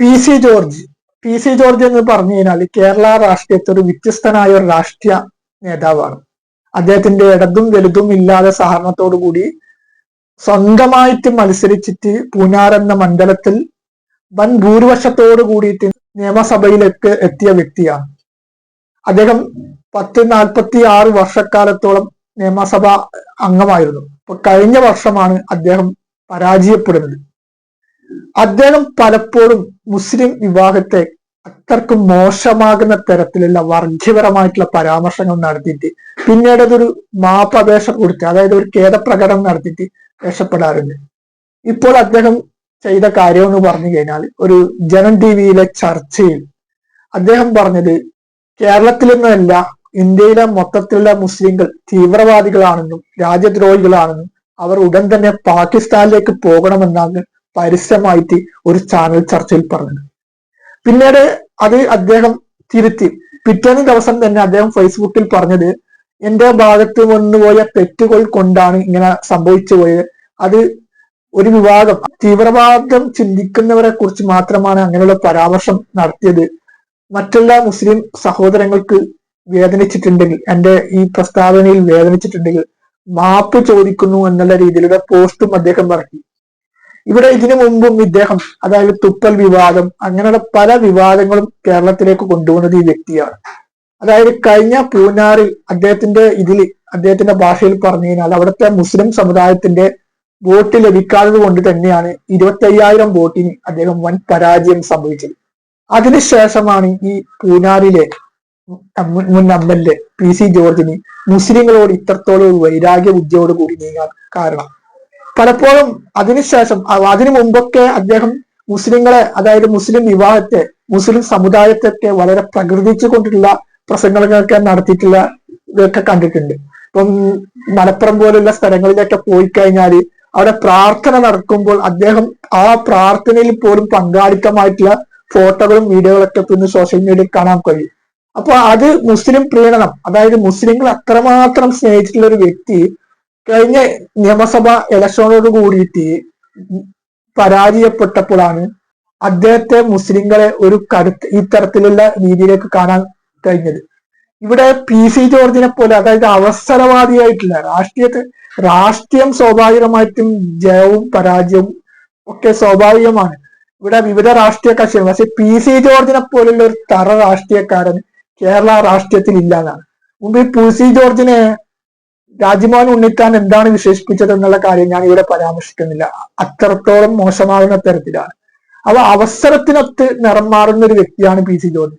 P C George P C George എന്ന് പറഞ്ഞു കഴിഞ്ഞാൽ കേരള രാഷ്ട്രീയത്തെ ഒരു വ്യത്യസ്തനായ ഒരു രാഷ്ട്രീയ നേതാവാണ്. അദ്ദേഹത്തിന്റെ ഇടതും വലുതും ഇല്ലാതെ സഹകരണത്തോടു കൂടി സ്വന്തമായിട്ട് മത്സരിച്ചിട്ട് പൂനാർ എന്ന മണ്ഡലത്തിൽ വൻ ഭൂരിപക്ഷത്തോടു കൂടിയിട്ട് നിയമസഭയിലേക്ക് എത്തിയ വ്യക്തിയാണ്. അദ്ദേഹം പത്ത് നാൽപ്പത്തി ആറ് വർഷക്കാലത്തോളം നിയമസഭ അംഗമായിരുന്നു. അപ്പൊ കഴിഞ്ഞ വർഷമാണ് അദ്ദേഹം പരാജയപ്പെടുന്നത്. അദ്ദേഹം പലപ്പോഴും മുസ്ലിം വിവാഹത്തെ അത്രക്കും മോശമാകുന്ന തരത്തിലുള്ള വർഗീയപരമായിട്ടുള്ള പരാമർശങ്ങൾ നടത്തിയിട്ട് പിന്നീട് അതൊരു മാപ്പപേക്ഷ കൊടുത്ത് അതായത് ഒരു ഖേദപ്രകടനം നടത്തിയിട്ട് രക്ഷപ്പെടാറുണ്ട്. ഇപ്പോൾ അദ്ദേഹം ചെയ്ത കാര്യം എന്ന് പറഞ്ഞു കഴിഞ്ഞാൽ ഒരു ജനം ടി വിയിലെ ചർച്ചയിൽ അദ്ദേഹം പറഞ്ഞത് കേരളത്തിൽ നിന്നല്ല ഇന്ത്യയിലെ മൊത്തത്തിലുള്ള മുസ്ലിങ്ങൾ തീവ്രവാദികളാണെന്നും രാജ്യദ്രോഹികളാണെന്നും അവർ ഉടൻ തന്നെ പാകിസ്ഥാനിലേക്ക് പോകണമെന്നാണ് പരസ്യമായിട്ട് ഒരു ചാനൽ ചർച്ചയിൽ പറഞ്ഞത് പിന്നീട് അത് അദ്ദേഹം തിരുത്തി. പിറ്റേന്ന് ദിവസം തന്നെ അദ്ദേഹം ഫേസ്ബുക്കിൽ പറഞ്ഞത് എന്റെ ഭാഗത്ത് വന്നുപോയ തെറ്റുകൾ കൊണ്ടാണ് ഇങ്ങനെ സംഭവിച്ചു പോയത്. അത് ഒരു വിവാദം. തീവ്രവാദം ചിന്തിക്കുന്നവരെ കുറിച്ച് മാത്രമാണ് അങ്ങനെയുള്ള പരാമർശം നടത്തിയത്. മറ്റുള്ള മുസ്ലിം സഹോദരങ്ങൾക്ക് വേദനിച്ചിട്ടുണ്ടെങ്കിൽ എന്റെ ഈ പ്രസ്താവനയിൽ വേദനിച്ചിട്ടുണ്ടെങ്കിൽ മാപ്പ് ചോദിക്കുന്നു എന്നുള്ള രീതിയിലുള്ള പോസ്റ്റും അദ്ദേഹം ഇറക്കി. ഇവിടെ ഇതിനു മുമ്പും ഇദ്ദേഹം അതായത് തുപ്പൽ വിവാദം അങ്ങനെയുള്ള പല വിവാദങ്ങളും കേരളത്തിലേക്ക് കൊണ്ടുവന്നത് ഈ വ്യക്തിയാണ്. അതായത് കഴിഞ്ഞ പൂനാറിൽ അദ്ദേഹത്തിന്റെ ഇതിൽ അദ്ദേഹത്തിന്റെ ഭാഷയിൽ പറഞ്ഞു കഴിഞ്ഞാൽ അവിടുത്തെ മുസ്ലിം സമുദായത്തിന്റെ വോട്ട് ലഭിക്കാത്തത് കൊണ്ട് തന്നെയാണ് ഇരുപത്തി അയ്യായിരം വോട്ടിന് അദ്ദേഹം വൻ പരാജയം സംഭവിച്ചത്. അതിനുശേഷമാണ് ഈ പൂനാറിലെ മുൻ M L A P C ജോർജിന് മുസ്ലിങ്ങളോട് ഇത്രത്തോളം വൈരാഗ്യ ബുദ്ധിയോട് കൂടി നീങ്ങാൻ കാരണം. പലപ്പോഴും അതിനുശേഷം അതിനു മുമ്പൊക്കെ അദ്ദേഹം മുസ്ലിങ്ങളെ അതായത് മുസ്ലിം വിവാഹത്തെ മുസ്ലിം സമുദായത്തെയൊക്കെ വളരെ പ്രകൃതിച്ചു കൊണ്ടുള്ള പ്രസംഗങ്ങളൊക്കെ നടത്തിയിട്ടുള്ള ഇതൊക്കെ കണ്ടിട്ടുണ്ട്. ഇപ്പം മലപ്പുറം പോലുള്ള സ്ഥലങ്ങളിലൊക്കെ പോയി കഴിഞ്ഞാൽ അവിടെ പ്രാർത്ഥന നടക്കുമ്പോൾ അദ്ദേഹം ആ പ്രാർത്ഥനയിൽ പോലും പങ്കാളിത്തമായിട്ടുള്ള ഫോട്ടോകളും വീഡിയോകളൊക്കെ പിന്നെ സോഷ്യൽ മീഡിയയിൽ കാണാൻ കഴിയും. അപ്പൊ അത് മുസ്ലിം പ്രീണനം അതായത് മുസ്ലിങ്ങൾ അത്രമാത്രം സ്നേഹിച്ചിട്ടുള്ള ഒരു വ്യക്തി കഴിഞ്ഞ നിയമസഭ ഇലക്ഷനോട് കൂടിയിട്ട് പരാജയപ്പെട്ടപ്പോഴാണ് അദ്ദേഹത്തെ മുസ്ലിങ്ങളെ ഒരു കരുത്ത് ഇത്തരത്തിലുള്ള തരത്തിലുള്ള രീതിയിലേക്ക് കാണാൻ കഴിഞ്ഞത്. ഇവിടെ പി. സി. ജോർജിനെ പോലെ അതായത് അവസരവാദിയായിട്ടില്ല രാഷ്ട്രീയത്തെ രാഷ്ട്രീയം സ്വാഭാവികമായിട്ടും ജയവും പരാജയവും ഒക്കെ സ്വാഭാവികമാണ്. ഇവിടെ വിവിധ രാഷ്ട്രീയ കക്ഷികൾ പക്ഷെ പി. സി. ജോർജിനെ പോലുള്ള ഒരു തറ രാഷ്ട്രീയക്കാരൻ കേരള രാഷ്ട്രീയത്തിൽ ഇല്ല എന്നാണ്. മുമ്പ് പി. സി. ജോർജിനെ രാജ്മോഹൻ ഉണ്ണിത്താൻ എന്താണ് വിശേഷിപ്പിച്ചത് എന്നുള്ള കാര്യം ഞാൻ ഇവിടെ പരാമർശിക്കുന്നില്ല. അത്രത്തോളം മോശമാകുന്ന തരത്തിലാണ്. അവ അവസരത്തിനൊത്ത് നിറം മാറുന്ന ഒരു വ്യക്തിയാണ് പി സി ജോർജ്.